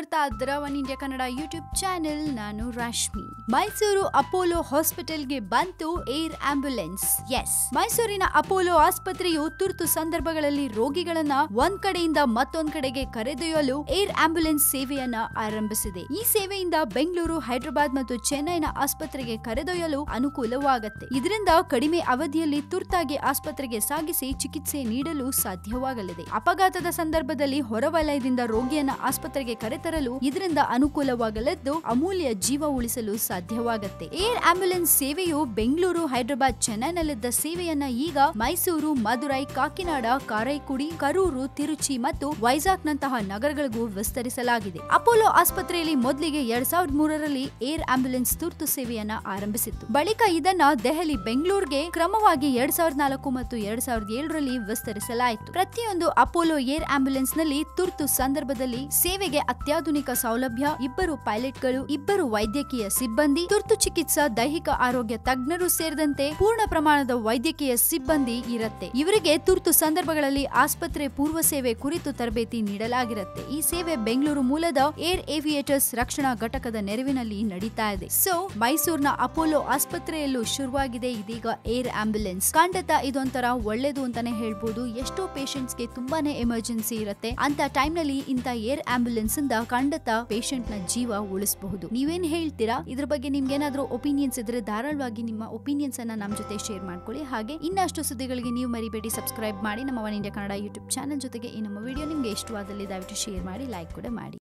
ನೋಡ್ತಾ ಇದ್ದೀರಾ? One India Kannada YouTube channel. ನಾನು ರಾಶ್ಮಿ. ಮೈಸೂರು ಅಪೋಲೋ ಹಾಸ್ಪಿಟಲ್ಗೆ ಬಂತು ಏರ್ ಆಂಬ್ಯುಲೆನ್ಸ್. ಎಸ್ ಮೈಸೂರಿನ ಅಪೋಲೋ ಆಸ್ಪತ್ರೆಯು ತುರ್ತು ಸಂದರ್ಭಗಳಲ್ಲಿ ರೋಗಿಗಳನ್ನ ಒಂದ್ ಕಡೆಯಿಂದ ಮತ್ತೊಂದ್ ಕಡೆಗೆ ಕರೆದೊಯ್ಯಲು ಏರ್ ಆಂಬ್ಯುಲೆನ್ಸ್ ಸೇವೆಯನ್ನ ಆರಂಭಿಸಿದೆ. ಈ ಸೇವೆಯಿಂದ ಬೆಂಗಳೂರು, ಹೈದರಾಬಾದ್ ಮತ್ತು ಚೆನ್ನೈನ ಆಸ್ಪತ್ರೆಗೆ ಕರೆದೊಯ್ಯಲು ಅನುಕೂಲವಾಗುತ್ತೆ. ಇದರಿಂದ ಕಡಿಮೆ ಅವಧಿಯಲ್ಲಿ ತುರ್ತಾಗಿ ಆಸ್ಪತ್ರೆಗೆ ಸಾಗಿಸಿ ಚಿಕಿತ್ಸೆ ನೀಡಲು ಸಾಧ್ಯವಾಗಲಿದೆ. ಅಪಘಾತದ ಸಂದರ್ಭದಲ್ಲಿ ಹೊರವಲಯದಿಂದ ರೋಗಿಯನ್ನ ಆಸ್ಪತ್ರೆಗೆ ಕರೆತರಲು ಇದರಿಂದ ಅನುಕೂಲವಾಗಲಿದ್ದು ಅಮೂಲ್ಯ ಜೀವ ಉಳಿಸಲು ಸಾಧ್ಯವಾಗುತ್ತೆ. ಏರ್ ಆಂಬ್ಯುಲೆನ್ಸ್ ಸೇವೆಯು ಬೆಂಗಳೂರು, ಹೈದರಾಬಾದ್, ಚೆನ್ನೈನಲ್ಲಿದ್ದ ಸೇವೆಯನ್ನ ಈಗ ಮೈಸೂರು, ಮದುರೈ, ಕಾಕಿನಾಡ, ಕಾರೈಕುಡಿ, ಕರೂರು, ತಿರುಚಿ ಮತ್ತು ವೈಜಾಗ್ ನಂತಹ ನಗರಗಳಿಗೂ ವಿಸ್ತರಿಸಲಾಗಿದೆ. ಅಪೋಲೋ ಆಸ್ಪತ್ರೆಯಲ್ಲಿ ಮೊದಲಿಗೆ ಎರಡ್ ಸಾವಿರದ ಮೂರರಲ್ಲಿ ಏರ್ ಆಂಬ್ಯುಲೆನ್ಸ್ ತುರ್ತು ಸೇವೆಯನ್ನ ಆರಂಭಿಸಿತ್ತು. ಬಳಿಕ ಇದನ್ನ ದೆಹಲಿ, ಬೆಂಗಳೂರಿಗೆ ಕ್ರಮವಾಗಿ ಎರಡ್ ಸಾವಿರದ ನಾಲ್ಕು ಮತ್ತು ಎರಡ್ ಸಾವಿರದ ಏಳರಲ್ಲಿ ವಿಸ್ತರಿಸಲಾಯಿತು. ಪ್ರತಿಯೊಂದು ಅಪೋಲೋ ಏರ್ ಆಂಬ್ಯುಲೆನ್ಸ್ನಲ್ಲಿ ತುರ್ತು ಸಂದರ್ಭದಲ್ಲಿ ಸೇವೆಗೆ ಅತ್ಯಾಧುನಿಕ ಸೌಲಭ್ಯ, ಇಬ್ಬರು ಪೈಲಟ್ಗಳು, ಇಬ್ಬರು ವೈದ್ಯಕೀಯ ಸಿಬ್ಬಂದಿ, ತುರ್ತು ಚಿಕಿತ್ಸಾ, ದೈಹಿಕ ಆರೋಗ್ಯ ತಜ್ಞರು ಸೇರಿದಂತೆ ಪೂರ್ಣ ಪ್ರಮಾಣದ ವೈದ್ಯಕೀಯ ಸಿಬ್ಬಂದಿ ಇರುತ್ತೆ. ಇವರಿಗೆ ತುರ್ತು ಸಂದರ್ಭಗಳಲ್ಲಿ ಆಸ್ಪತ್ರೆ ಪೂರ್ವ ಸೇವೆ ಕುರಿತು ತರಬೇತಿ ನೀಡಲಾಗಿರುತ್ತೆ. ಈ ಸೇವೆ ಬೆಂಗಳೂರು ಮೂಲದ ಏರ್ ಏವಿಯೇಟರ್ಸ್ ರಕ್ಷಣಾ ಘಟಕದ ನೆರವಿನಲ್ಲಿ ನಡೀತಾ ಇದೆ. ಸೊ, ಮೈಸೂರಿನ ಅಪೋಲೋ ಆಸ್ಪತ್ರೆಯಲ್ಲೂ ಶುರುವಾಗಿದೆ ಇದೀಗ ಏರ್ ಆಂಬ್ಯುಲೆನ್ಸ್. ಖಂಡಿತ ಇದೊಂಥರ ಒಳ್ಳೇದು ಅಂತಾನೆ ಹೇಳ್ಬೋದು. ಎಷ್ಟೋ ಪೇಷಂಟ್ಸ್ಗೆ ತುಂಬಾನೇ ಎಮರ್ಜೆನ್ಸಿ ಇರುತ್ತೆ. ಅಂತ ಟೈಮ್ನಲ್ಲಿ ಇಂತ ಏರ್ ಆಂಬ್ಯುಲೆನ್ಸ್ ಇಂದ ಖಂಡಿತ ಪೇಷಂಟ್ನ ಜೀವ ಉಳಿಸಬಹುದು. ನೀವೇನ್ ಹೇಳ್ತೀರಾ? ಇದ್ರ ಬಗ್ಗೆ ನಿಮ್ಗೆ ಏನಾದ್ರೂ ಒಪಿನಿಯನ್ಸ್ ಇದ್ರೆ ಧಾರಾಳವಾಗಿ ನಿಮ್ಮ ಒಪಿನಿಯನ್ಸ್ ಅನ್ನ ನಮ್ಮ ಜೊತೆ ಶೇರ್ ಮಾಡ್ಕೊಳ್ಳಿ. ಹಾಗೆ ಇನ್ನಷ್ಟು ಸುದ್ದಿಗಳಿಗೆ ನೀವು ಮರಿಬೇಡಿ, ಸಬ್ಸ್ಕ್ರೈಬ್ ಮಾಡಿ ನಮ್ಮ One India Kannada YouTube channel ಜೊತೆಗೆ ಈ ನಮ್ಮ ವಿಡಿಯೋ ನಿಮ್ಗೆ ಇಷ್ಟವಾದಲ್ಲಿ ದಯವಿಟ್ಟು ಶೇರ್ ಮಾಡಿ, ಲೈಕ್ ಕೂಡ ಮಾಡಿ.